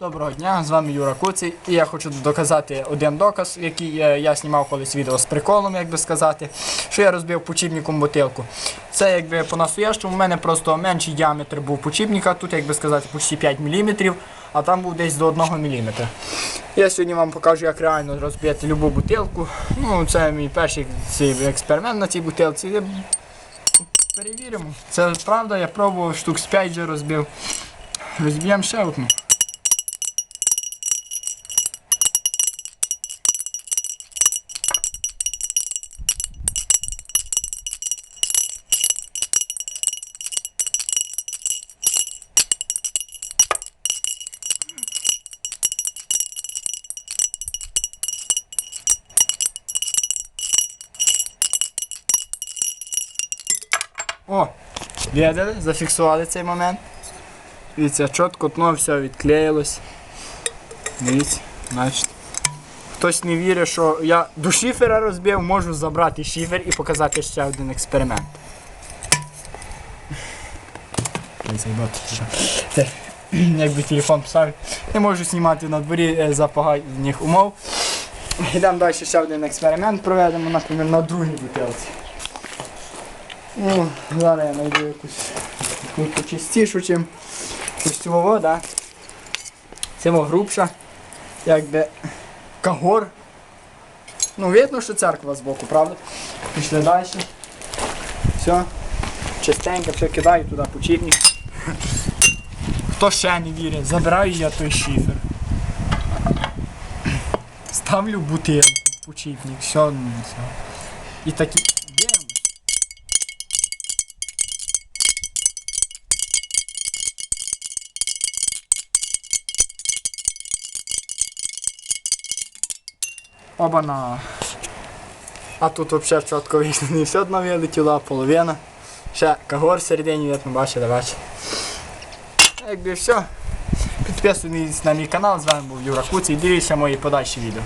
Доброго дня, з вами Юра Куций, і я хочу доказати один доказ, який е, я знімав колись відео з приколом, як би сказати, що я розбив почіпником бутилку. Це якби по-настоящому в мене просто менший діаметр був почіпника, тут, як би сказати, почти 5 мм, а там був десь до 1 мм. Я сьогодні вам покажу, як реально розбити любу бутилку. Ну, це мій перший експеримент на цій бутилці. Перевіримо. Це правда, я пробував штук з 5 вже розбив. Розб'ємо ще одну. О, видали, зафіксували цей момент. Дивіться, чітко дно все відклеїлось. Дивіться, значить. Хтось не вірить, що я до шифера розбив, можу забрати шифер і показати ще один експеримент. Е, Якби телефон писав. Не можу знімати на дворі е, за поганих умов. Йдемо далі ще один експеримент проведемо, наприклад, на другій бутилці. Ну, зараз я знайду якусь почистішу, чим пустівого, да? Це мов грубша, якби кагор. Ну, видно, що церква збоку, правда? Пішли далі. Все. Чистенько, все кидаю туди почіпник. Хто ще не вірить, забираю я той шифер. Ставлю бутилку, почіпник, все, ну, все. І такі. Оба-на. А тут взагалі чітко видно, не все одно вилетіло, а половина. Ще кагор всередині видно, бачите, бачите. Якби все. Підписуйтесь на мій канал, з вами був Юра Куций, дивіться мої подальші відео.